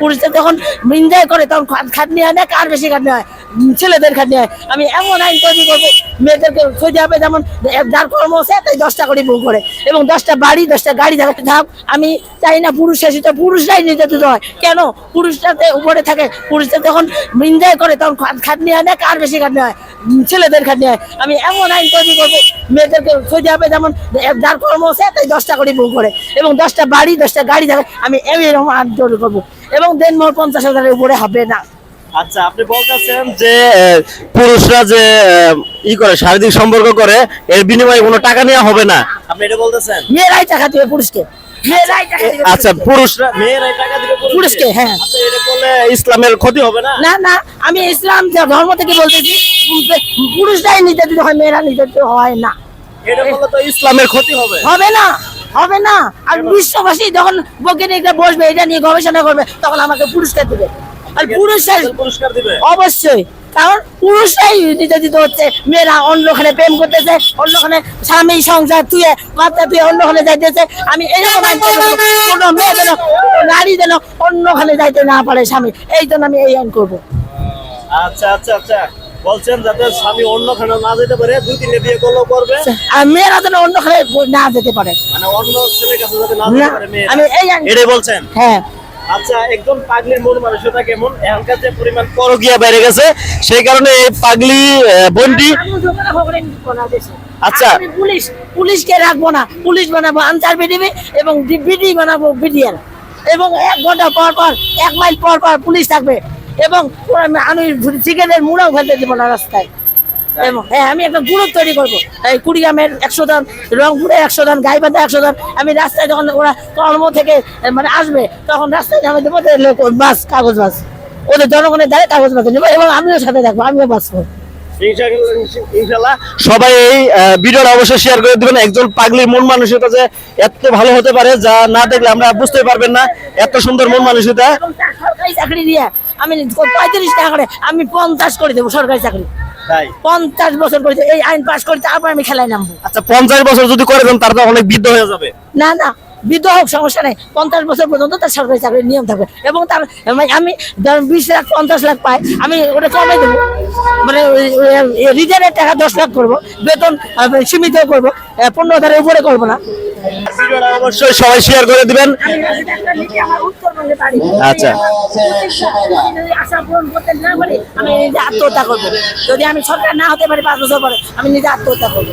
পুরুষদের যখন এনজয় করে, তখন খাটনি হয় না? কার বেশি খাটনি হয়? ছেলেদের খাটনি হয়। আমি এমন আইন তৈরি করব, মেয়েদেরকে সোজা হবে যেমন যার কর্ম আছে, তাই দশটা করে বউ করে। এবং দশটা বাড়ি, দশটা গাড়ি দেখাতে থাক আমি চাই না পুরুষ শাসিত, পুরুষরাই নির্যাতিত হয়। কেন? পুরুষটাতে উপরে থাকে। পুরুষদের যখন এনজয় করে, তখন খাটনি হয় না? কার বেশি খাটনি হয়? ছেলেদের খাটনি হয়। আমি এমন আইন তৈরি করব, মেয়েদেরকে সোজা হবে যেমন যার কর্ম আছে, তাই দশটা করে বউ করে। এবং দশটা বাড়ি, দশটা গাড়ি দেখায় আমি এরকম আইন তৈরি করব। এবং দেন মোট পঞ্চাশ হাজারের উপরে হবে না। আচ্ছা আপনি বলতেছেন যে পুরুষরা যে ই করে শারীরিক সম্পর্ক করে এর বিনিময়ে কোনো টাকা নেওয়া হবে না। আপনি এটা বলতেছেন? মেয়েরাই টাকা দিবে পুরুষকে। আচ্ছা পুরুষরা মেয়েরাই টাকা দিবে পুরুষকে, হ্যাঁ। আচ্ছা এটা করলে ইসলামের ক্ষতি হবে না? না না আমি ইসলাম ধর্ম থেকে বলতেছি পুরুষরাই নির্যাতিত হয় মেয়েরা নির্যাতিত হয় না। এটা করলে তো ইসলামের ক্ষতি হবে। হবে না। হবে না। আর বিশ্ববাসী যখন বৈজ্ঞানিকরা বসবে এটা নিয়ে গবেষণা করবে তখন আমাকে পুরস্কার দেবে। আর পুরুষরাই পুরস্কার দিবে। অবশ্যই। কারণ পুরুষরাই নির্যাতিত হচ্ছে। মেয়েরা অন্যখানে প্রেম করতেছে অন্যখানে স্বামী সংসার তুই মাত্রা তুই অন্যখানে যাইতেছে। আমি এরকম কোনো মেয়ে যেন নারী যেন অন্যখানে যাইতে না পারে স্বামী। এই জন্য আমি এই আইন করব। আচ্ছা আচ্ছা আচ্ছা। বলছেন যাতে স্বামী অন্য খানে না যেতে পারে দুই তিনটে বিয়ে করলেও করবে। মেয়েরা যেন অন্যখানে না যেতে পারে। মানে অন্য ছেলের কাছে যাতে না যেতে পারে মেয়েরা। এটাই বলছেন? হ্যাঁ। আচ্ছা একজন পাগলির মন মানসিকতা কেমন? এখনকার যে পরিমাণ পরকিয়া বেড়ে গেছে সেই কারণে এই পাগলি বোনটি আচ্ছা। পুলিশ পুলিশকে রাখব না। পুলিশ বানাবো আনসার বিডিবি এবং বিডি বানাবো বিডিআর এবং এক ঘণ্টা পর পর এক মাইল পর পর পুলিশ থাকবে। এবং আমি চিকেনের মুড়াও ফেলতে দেবো না রাস্তায়। এবং হ্যাঁ আমি একটা গ্রুপ তৈরি করব। এই কুড়িগ্রামের একশো জন রংপুরে একশো জন গাইবান্ধা একশো জন আমি রাস্তায় যখন ওরা কর্ম থেকে মানে আসবে তখন রাস্তায় নামে দেবো লোক বাস কাগজ বাস ওদের জনগণের দ্বারা কাগজ বাস নেব এবং আমিও সাথে থাকব আমিও বাঁচবো সবাই এই ভিডিওটা অবশ্যই শেয়ার করে দিবেন। একজন পাগলির মন মানসিকতা যে এত ভালো হতে পারে যা না দেখলে আমরা বুঝতে পারবেন না এত সুন্দর মন মানসিকতা। সরকারি চাকরি দিয়ে আমি পঁয়ত্রিশ টাকা করে আমি পঞ্চাশ করে দেবো সরকারি চাকরি। পঞ্চাশ বছর করে। এই আইন পাস করে তারপর আমি খেলায় নামবো। আচ্ছা পঞ্চাশ বছর যদি করে দেন তার তো অনেক বৃদ্ধ হয়ে যাবে। না না বৃদ্ধ হোক সমস্যা নেই। পঞ্চাশ বছর পর্যন্ত তার সরকারি চাকরির নিয়ম থাকবে। এবং তার মানে আমি বিশ লাখ পঞ্চাশ লাখ পাই আমি ওটা কমে দেবো। মানে রিজার্ভের টাকা দশ লাখ করব বেতন সীমিত করব পনেরো হাজারের উপরে করব না। অবশ্যই সবাই শেয়ার করে দিবেন। আচ্ছা। আত্মহত্যা করব যদি আমি সরকার না হতে পারি পাঁচ বছর পরে আমি নিজে আত্মহত্যা করব।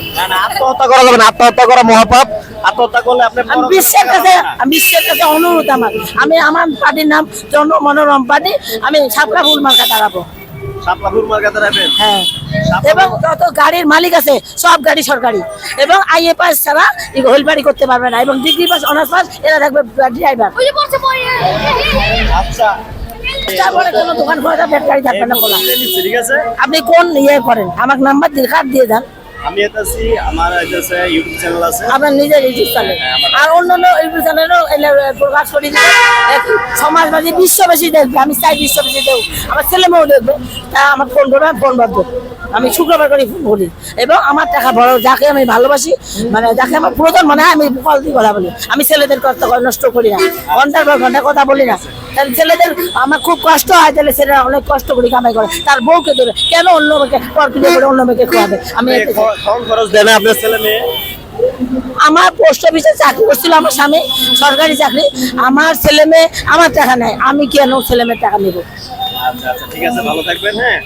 আত্মহত্যা করা যাবে না। আত্মহত্যা করা মহাপাপ। আত্মহত্যা করলে আপনি আমি বিশ্বের কাছে বিশ্বের কাছে অনুরোধ আমার। আমি আমার পার্টির নাম জন মনোরম পার্টি। আমি সাপলা ফুল মার্কা দাঁড়াবো। হ্যাঁ। এবং যত গাড়ির মালিক আছে সব গাড়ি সরকারি। এবং আইএ পাস ছাড়া হুইল বাড়ি করতে পারবে না। এবং ডিগ্রি পাস অনার্স পাস এরা থাকবে ড্রাইভার আচ্ছা। তারপরে কোনো দোকান খোলা গাড়ি থাকবে না খোলা। আপনি কোন ইয়ে করেন? আমার নাম্বার দিয়ে কার্ড দিয়ে দেন। আমি এটাছি আমার ইউটিউব চ্যানেল আছে। আপনার নিজের ইউটিউব চ্যানেল আর অন্য অন্য ইউটিউব চ্যানেলও প্রকাশ করে। এক সমাজবাদী বিশ্ববাসী দেখবে আমি চাই বিশ্ববাসী দেখব আমার ছেলে মেয়েও দেখবে তা আমার ফোন করবে ফোন আমি শুক্রবার করে ফোন করি এবং আমার টাকা বড় যাকে আমি ভালোবাসি মানে যাকে আমার প্রয়োজন মানে আমি কল দিয়ে কথা বলি। আমি ছেলেদের কথা নষ্ট করি না। ঘণ্টার পর ঘণ্টা কথা বলি না। তাহলে ছেলেদের আমার খুব কষ্ট হয় তাহলে ছেলেরা অনেক কষ্ট করে কামাই করে। তার বউকে দেবে কেন অন্য মেয়েকে করে অন্য মেয়েকে খোয়াবে? আমি খরচ না আপনার ছেলে মেয়ে? আমার পোস্ট অফিসে চাকরি করছিল আমার স্বামী সরকারি চাকরি। আমার ছেলে মেয়ে আমার টাকা নেয়। আমি কেন ছেলে মেয়ের টাকা নেব? আচ্ছা আচ্ছা ঠিক আছে ভালো থাকবেন হ্যাঁ।